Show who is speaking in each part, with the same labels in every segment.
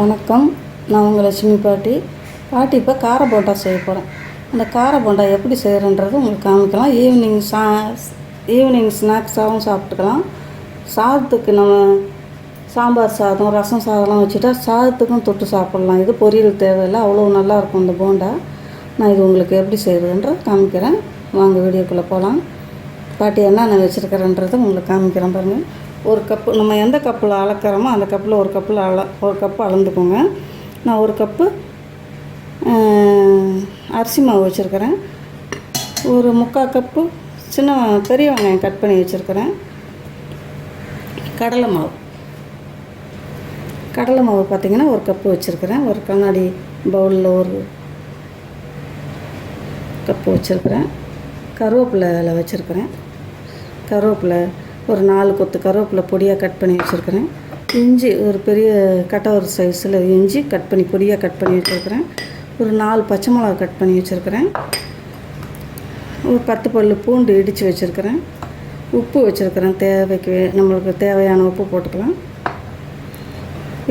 Speaker 1: வணக்கம். நான் உங்கள் லட்சுமி பாட்டி. பாட்டி இப்போ கார போண்டா செய்ய போகிறேன் அந்த கார போண்டா எப்படி செய்கிறன்றது உங்களுக்கு காமிக்கலாம். ஈவினிங் சா ஈவினிங் ஸ்நாக்ஸாகவும் சாப்பிட்டுக்கலாம். சாதத்துக்கு நம்ம சாம்பார் சாதம் ரசம் சாதம்லாம் வச்சுட்டா சாதத்துக்கும் தொட்டு சாப்பிட்லாம். இது பொரியல் தேவையில்லை. அவ்வளோ நல்லாயிருக்கும் இந்த போண்டா. நான் இது உங்களுக்கு எப்படி செய்கிறதுன்ற காமிக்கிறேன். வாங்க வீடியோக்குள்ளே போகலாம் பாட்டி என்னென்ன வச்சுருக்கிறேன்றதை உங்களுக்கு காமிக்கிறேன் பாருங்கள் ஒரு கப்பு நம்ம எந்த கப்பில் அளக்கிறோமோ அந்த கப்பில் ஒரு கப்பில் அள ஒரு கப்பு அளந்துக்கோங்க. நான் ஒரு கப்பு அரிசி மாவு வச்சுருக்கிறேன். ஒரு முக்கால் கப்பு சின்ன பெரிய வெங்காயம் கட் பண்ணி வச்சுருக்கிறேன். கடலை மாவு. கடலை மாவு பார்த்திங்கன்னா ஒரு கப்பு வச்சுருக்கிறேன். ஒரு கண்ணாடி பவுலில் ஒரு கப்பு வச்சுருக்கிறேன். கருவேப்பிலை வச்சுருக்கிறேன். கருவேப்பிலை ஒரு நாலு கொத்து கருவேப்பிலை பொடியாக கட் பண்ணி வச்சுருக்கிறேன். இஞ்சி ஒரு பெரிய கட்டை ஒரு சைஸில் இஞ்சி கட் பண்ணி பொடியாக கட் பண்ணி வச்சுருக்கிறேன். ஒரு நாலு பச்சை மிளகா கட் பண்ணி வச்சுருக்கிறேன். ஒரு பத்து பல்லு பூண்டு இடித்து வச்சுருக்கிறேன். உப்பு வச்சுருக்கிறேன். தேவைக்கு நம்மளுக்கு தேவையான உப்பு போட்டுக்கலாம்.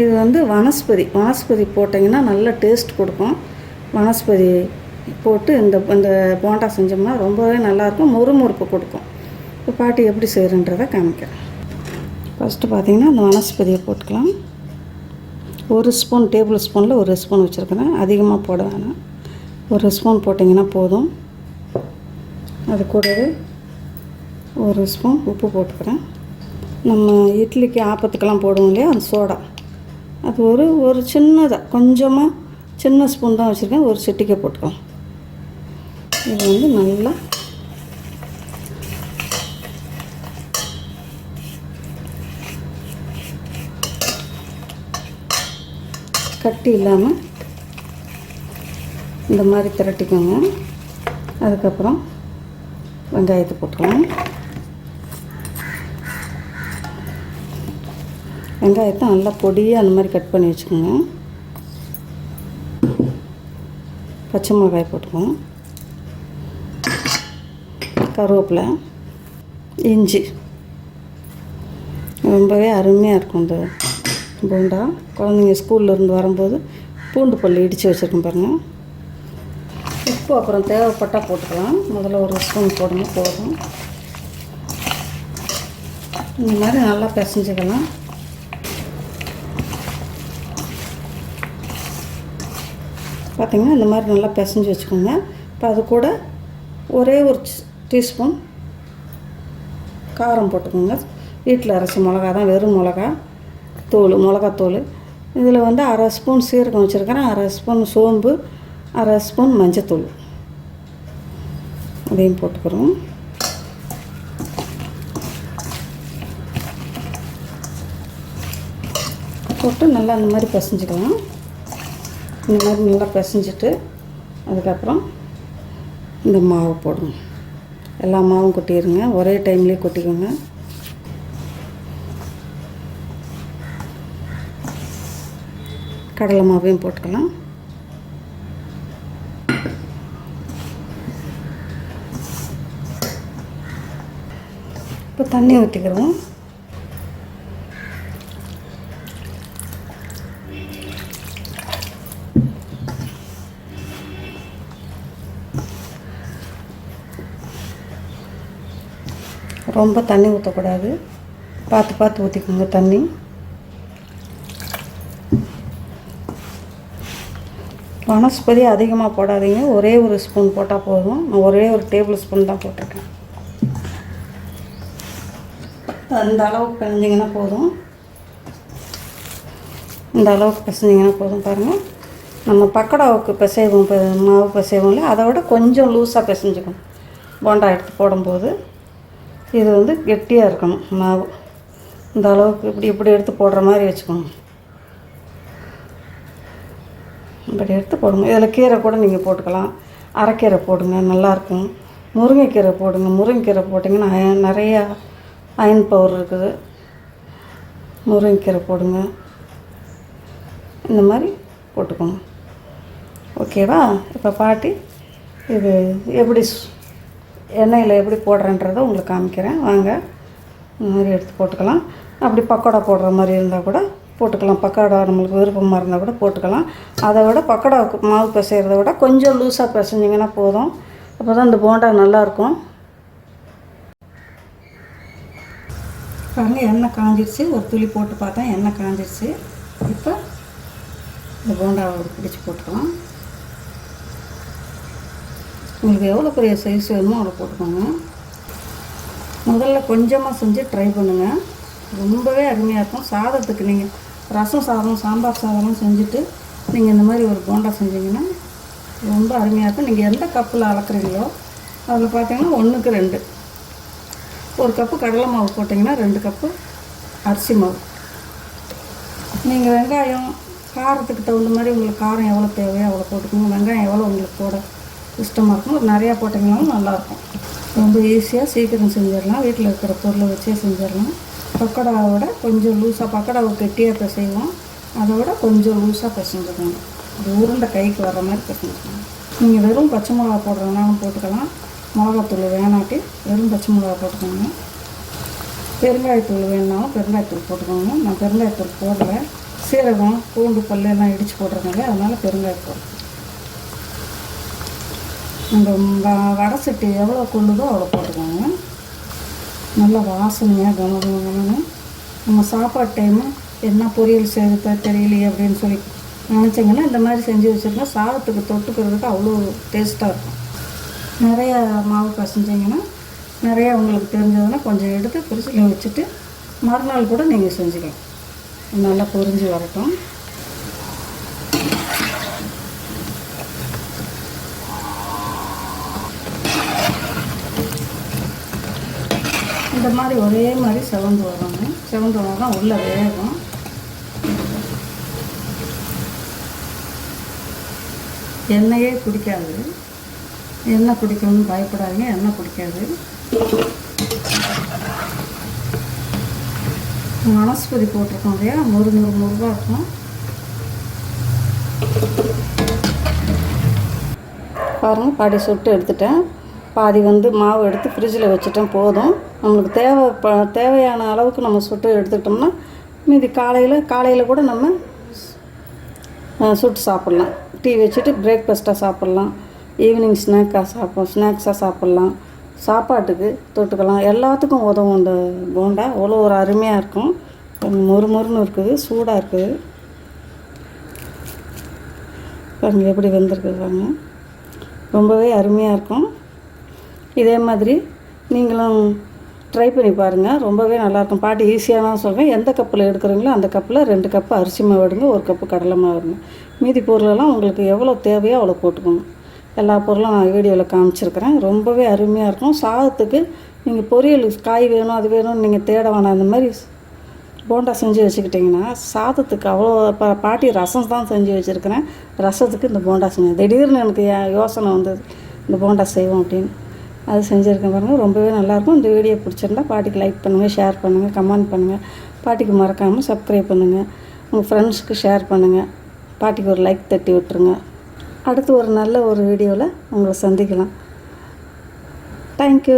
Speaker 1: இது வந்து வனஸ்பதி. வனஸ்பதி போட்டிங்கன்னா நல்ல டேஸ்ட் கொடுக்கும். வனஸ்பதி போட்டு இந்த இந்த போண்டா செஞ்சோம்னா ரொம்பவே நல்லாயிருக்கும். முறுமுறுப்பு கொடுக்கும். இப்போ பாட்டி எப்படி செய்கிறன்றதை காமிக்கிறேன். ஃபஸ்ட்டு பார்த்தீங்கன்னா அந்த வனஸ்பதியை போட்டுக்கலாம். ஒரு ஸ்பூன் டேபிள் ஸ்பூனில் ஒரு ஸ்பூன் வச்சுருக்கிறேன் அதிகமாக போட வேணாம். ஒரு ஸ்பூன் போட்டிங்கன்னா போதும். அது கூடவே ஒரு ஸ்பூன் உப்பு போட்டுக்கிறேன். நம்ம இட்லிக்கு ஆப்பத்துக்கெல்லாம் போடுவோம் இல்லையா? அந்த சோடா. அது ஒரு ஒரு சின்னதாக கொஞ்சமாக சின்ன ஸ்பூன் தான் வச்சுருக்கேன். ஒரு சிட்டிக்கை போட்டுக்கலாம். இது வந்து நல்லா கட்டி இல்லாமல் இந்த மாதிரி திரட்டிக்கோங்க. அதுக்கப்புறம் வெங்காயத்தை போட்டுக்கலாம் வெங்காயத்தை நல்லா பொடியாக அந்த மாதிரி கட் பண்ணி வச்சுக்கோங்க. பச்சை மிளகாய் போட்டுக்கோங்க கருவேப்பிலை இஞ்சி. ரொம்பவே அருமையாக இருக்கும் இந்த போண்டா. குழந்தைங்க ஸ்கூல்லேருந்து வரும்போது பூண்டு பல் இடித்து வச்சுருக்கேன் பாருங்கள் உப்பு அப்புறம் தேவைப்பட்டால் போட்டுக்கலாம். முதல்ல ஒரு ஸ்பூன் போடுங்க போதும். இந்த மாதிரி நல்லா பிசைஞ்சுக்கலாம். பார்த்திங்கன்னா இந்த மாதிரி நல்லா பிசைஞ்சு வச்சுக்கோங்க. இப்போ அது கூட ஒரே ஒரு டீஸ்பூன் காரம் போட்டுக்கோங்க. வீட்டில் அரைச்ச மிளகா தான் வெறும் மிளகா. தூள் மிளகாத்தூள். இதில் வந்து அரை ஸ்பூன் சீரகம் வச்சுருக்கிறேன். அரை ஸ்பூன் சோம்பு அரை ஸ்பூன் மஞ்சத்தூள். அதையும் போட்டுக்கிறோம். போட்டு நல்லா அந்த மாதிரி பிசைஞ்சிக்கலாம். இந்த மாதிரி நல்லா பிசைஞ்சிட்டு அதுக்கப்புறம் இந்த மாவு போடுங்க எல்லா மாவும் கொட்டிடுங்க ஒரே டைம்லேயே கொட்டிக்கோங்க. கடலை மாவையும் போட்டுக்கலாம். இப்போ தண்ணி ஊற்றிக்கிறோம் ரொம்ப தண்ணி ஊற்றக்கூடாது பார்த்து பார்த்து ஊற்றிக்கோங்க தண்ணி. வனஸ்பதி அதிகமாக போடாதீங்க. ஒரே ஒரு ஸ்பூன் போட்டால் போதும். நான் ஒரே ஒரு டேபிள் ஸ்பூன் தான் போட்டிருக்கேன். அந்த அளவுக்கு பிணைஞ்சிங்கன்னா போதும். இந்த அளவுக்கு பிசைஞ்சிங்கன்னா போதும் பாருங்கள் நம்ம பக்கோடாவுக்கு பிசைவோம் இப்போ மாவு இல்லை அதை விட கொஞ்சம் லூஸாக பிசைஞ்சுக்கணும். போண்டா எடுத்து போடும்போது இது வந்து கெட்டியாக இருக்கணும் மாவு. இந்த அளவுக்கு இப்படி இப்படி எடுத்து போடுற மாதிரி வச்சுக்கணும். இப்படி எடுத்து போடுங்க. இதில் கீரை கூட நீங்கள் போட்டுக்கலாம். அரைக்கீரை போடுங்க நல்லாயிருக்கும். முருங்கைக்கீரை போடுங்க. முருங்கைக்கீரை போட்டிங்கன்னா அயன் நிறையா அயன் பவர் இருக்குது. முருங்கைக்கீரை போடுங்க. இந்த மாதிரி போட்டுக்கோங்க. ஓகேவா? இப்போ பாட்டி இது எப்படி எண்ணெயில் எப்படி போடுறேன்றதை உங்களுக்கு காமிக்கிறேன். வாங்க இந்த மாதிரி எடுத்து போட்டுக்கலாம். அப்படி பக்கோடா போடுற மாதிரி இருந்தால் கூட போட்டுக்கலாம். பக்கோடா நம்மளுக்கு விருப்பமாக இருந்தால் கூட போட்டுக்கலாம். அதை விட பக்கோடாவுக்கு மாவு பிசைகிறத விட கொஞ்சம் லூஸாக பிசைஞ்சிங்கன்னா போதும். அப்போ தான் இந்த போண்டா நல்லாயிருக்கும். பாருங்கள் எண்ணெய் காஞ்சிருச்சு. ஒரு துளி போட்டு பார்த்தேன் எண்ணெய் காஞ்சிருச்சு. இப்போ இந்த போண்டாவை பிடிச்சி போட்டுக்கலாம். உங்களுக்கு எவ்வளோ பெரிய சைஸ் வேணுமோ அவ்வளோ போட்டுக்கோங்க. முதல்ல கொஞ்சமாக செஞ்சு ட்ரை பண்ணுங்கள் ரொம்பவே அருமையாக இருக்கும். சாதத்துக்கு நீங்கள் ரசம் சாதம் சாம்பார் சாதம்லாம் செஞ்சுட்டு நீங்கள் இந்த மாதிரி ஒரு போண்டா செஞ்சீங்கன்னா ரொம்ப அருமையாக இருக்கும். நீங்கள் எந்த கப்பில் அளக்குறீங்களோ அதில் பார்த்தீங்கன்னா ஒன்றுக்கு ரெண்டு. ஒரு கப்பு கடலை மாவு போட்டிங்கன்னா ரெண்டு கப்பு அரிசி மாவு. நீங்கள் வெங்காயம் காரத்துக்கு தகுந்த மாதிரி உங்களுக்கு காரம் எவ்வளோ தேவையோ அவ்வளோ போட்டுக்கோங்க. வெங்காயம் எவ்வளோ உங்களுக்கு போட இஷ்டமாக இருக்கும் ஒரு நிறையா போட்டிங்கனாலும் நல்லாயிருக்கும் ரொம்ப ஈஸியாக சீக்கிரம் செஞ்சிடலாம். வீட்டில் இருக்கிற பொருளை வச்சே செஞ்சிடலாம். பக்கோடாவை விட கொஞ்சம் லூஸாக பக்கோடாவை கெட்டியாக பிசைவோம். அதை விட கொஞ்சம் லூஸாக பிசைஞ்சுக்கணும் அது உருண்டை கைக்கு வர்ற மாதிரி பிசைஞ்சுக்கணும் நீங்கள் வெறும் பச்சை மிளகா போடுறதுனாலும் போட்டுக்கலாம். மிளகாத்தூள் வேணாட்டி வெறும் பச்சை மிளகா போட்டுக்கோங்க. பெருங்காயத்தூள் வேணுனாலும் பெருங்காயத்தூள் போட்டுக்கோங்க. நான் பெருங்காயத்தூள் போடல. சீரகம் பூண்டு பல்லு எல்லாம் இடித்து போடுறதுனால அதனால் பெருங்காயத்தூள் இந்த வ- வடை சட்டி எவ்வளோ கொள்ளுதோ அவ்வளோ போட்டுக்கோங்க. நல்ல வாசனையாக கம நம்ம சாப்பாடு டைமு என்ன பொரியல் செய்யறதா தெரியலையே அப்படின்னு சொல்லி நினச்சிங்கன்னா இந்த மாதிரி செஞ்சு வச்சுருந்தா சாதத்துக்கு தொட்டுக்கிறதுக்கு அவ்வளோ டேஸ்ட்டாக இருக்கும். நிறையா மாவு பசைஞ்சிங்கன்னா நிறையா உங்களுக்கு தெரிஞ்சதுன்னா கொஞ்சம் எடுத்து ஃப்ரிட்ஜில் வச்சுட்டு மறுநாள் கூட நீங்கள் செஞ்சுக்கலாம். நல்லா பொரிஞ்சு வரட்டும். இந்த மாதிரி ஒரே மாதிரி செவந்து வரணும் செவந்து வந்தால் தான் உள்ளே வேகும். எண்ணெயே குடிக்காது. எண்ணெய் குடிக்கணும்னு பயப்படாதீங்க எண்ணெய் குடிக்காது. வனஸ்பதி போட்டிருக்கோம் இல்லையா? முறு நூறு நூறுரூவா இருக்கும். பாருங்கள் பாடி சுட்டு எடுத்துட்டேன். பாதி வந்து மாவு எடுத்து ஃப்ரிட்ஜில் வச்சுட்டோம் போதும். நம்மளுக்கு தேவை ப தேவையான அளவுக்கு நம்ம சுட்டு எடுத்துக்கிட்டோம்னா மீதி காலையில் காலையில் கூட நம்ம சுட்டு சாப்பிட்லாம். டீ வச்சுட்டு பிரேக்ஃபாஸ்ட்டாக சாப்பிட்லாம். ஈவினிங் ஸ்நாக்காக சாப்பிடும் ஸ்நாக்ஸாக சாப்பிட்லாம். சாப்பாட்டுக்கு தொட்டுக்கலாம். எல்லாத்துக்கும் உதவும் இந்த போண்டா. அவ்வளோ ஒரு அருமையாக இருக்கும். கொஞ்சம் மொறு மொறுன்னு இருக்குது சூடாக இருக்குது. பாருங்கள் எப்படி வெந்திருக்குது ரொம்பவே அருமையாக இருக்கும். இதே மாதிரி நீங்களும் ட்ரை பண்ணி பாருங்கள் ரொம்பவே நல்லாயிருக்கும். பாட்டி ஈஸியாக தான் சொல்கிறேன் எந்த கப்பில் எடுக்கிறீங்களோ அந்த கப்பில் ரெண்டு கப்பு அரிசி மாவு எடுங்க. ஒரு கப்பு கடலை மாவு எடுங்க. மீதி பொருளெல்லாம் உங்களுக்கு எவ்வளோ தேவையோ அவ்வளோ போட்டுக்கோங்க. எல்லா பொருளும் நான் வீடியோவில் காமிச்சிருக்கிறேன். ரொம்பவே அருமையாக இருக்கும். சாதத்துக்கு நீங்கள் பொரியல் காய் வேணும் அது வேணும்னு நீங்கள் தேட வேணாம். அந்த மாதிரி போண்டா செஞ்சு வச்சுக்கிட்டிங்கன்னா சாதத்துக்கு அவ்வளோ பா பாட்டி ரசம் தான் செஞ்சு வச்சுருக்கிறேன். ரசத்துக்கு இந்த போண்டா செஞ்சேன் திடீர்னு எனக்கு யோசனை வந்தது. இந்த போண்டா செய்வோம் அப்படின்னு. அது செஞ்சுருக்கேன் பாருங்கள் ரொம்பவே நல்லாயிருக்கும். இந்த வீடியோ பிடிச்சிருந்தா பாட்டிக்கு லைக் பண்ணுங்கள் ஷேர் பண்ணுங்கள் கமெண்ட் பண்ணுங்கள் பாட்டிக்கு மறக்காமல் சப்ஸ்கிரைப் பண்ணுங்கள் உங்கள் ஃப்ரெண்ட்ஸ்க்கு ஷேர் பண்ணுங்கள் பாட்டிக்கு ஒரு லைக் தட்டி விட்டுருங்க. அடுத்து ஒரு நல்ல ஒரு வீடியோவில் உங்களை சந்திக்கலாம். தேங்க்யூ